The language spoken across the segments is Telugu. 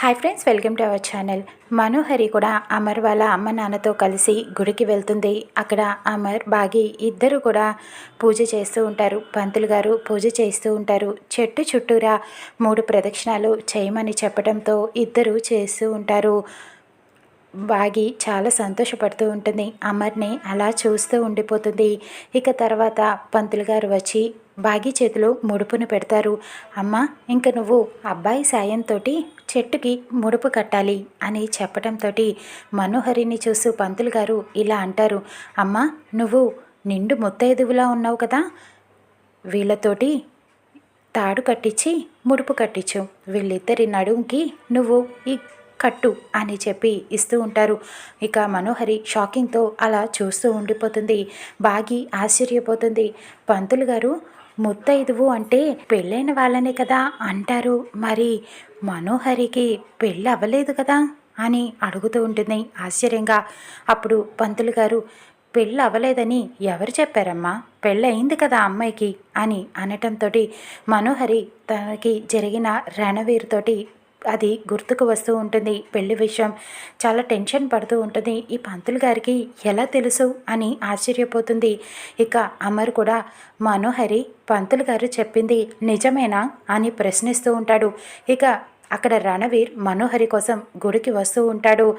Hi friends welcome to our channel Manohari కూడా అమర్ వాళ్ళ అమ్మ నాన్నతో కలిసి గుడికి వెళ్తుంది. అక్కడ అమర్ బాగి ఇద్దరు కూడా పూజ చేస్తూ ఉంటారు. పంతులు గారు పూజ చేస్తూ ఉంటారు. చెట్టు చుట్టూరా మూడు ప్రదక్షిణాలు చేయమని చెప్పడంతో ఇద్దరు చేస్తూ ఉంటారు. బాగి చాలా సంతోషపడుతూ ఉంటుంది. అమర్ని అలా చూస్తూ ఉండిపోతుంది. ఇక తర్వాత పంతులు గారు వచ్చి బాగి చేతిలో ముడుపును పెడతారు. అమ్మ ఇంక నువ్వు అబ్బాయి సాయంతో చెట్టుకి ముడుపు కట్టాలి అని చెప్పటంతో మనోహరిని చూస్తూ పంతులు గారు ఇలా అంటారు. అమ్మ నువ్వు నిండు ముత్తైదువులా ఉన్నావు కదా. వీళ్ళతోటి తాడు కట్టించి ముడుపు కట్టించు. వీళ్ళిద్దరి నడుంకి నువ్వు ఈ కట్టు అని చెప్పి ఇస్తూ ఉంటారు. ఇక మనోహరి షాకింగ్తో అలా చూస్తూ ఉండిపోతుంది. బాగి ఆశ్చర్యపోతుంది. పంతులు గారు ముత్తైదువు అంటే పెళ్ళైన వాళ్ళనే కదా అంటారు. మరి మనోహరికి పెళ్ళి అవ్వలేదు కదా అని అడుగుతూ ఉంటుంది ఆశ్చర్యంగా. అప్పుడు పంతులు గారు పెళ్ళి అవ్వలేదని ఎవరు చెప్పారమ్మా? పెళ్ళయింది కదా అమ్మాయికి అని అనటంతో మనోహరి తనకి జరిగిన రణవీర్తోటి అది గుర్తుకు వస్తూ ఉంటుంది. పెళ్ళి విషయం చాలా టెన్షన్ పడుతూ ఉంటుంది. ఈ పంతులు గారికి ఎలా తెలుసు అని ఆశ్చర్యపోతుంది. ఇక అమర్ కూడా మనోహరి పంతులు గారు చెప్పింది నిజమేనా? అని ప్రశ్నిస్తూ ఉంటాడు. ఇక అక్కడ రణవీర్ మనోహరి కోసం గుడికి వస్తూ ఉంటాడు.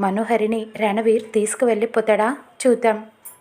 మనోహరిని రణవీర్ తీసుకువెళ్ళిపోతాడా? చూద్దాం.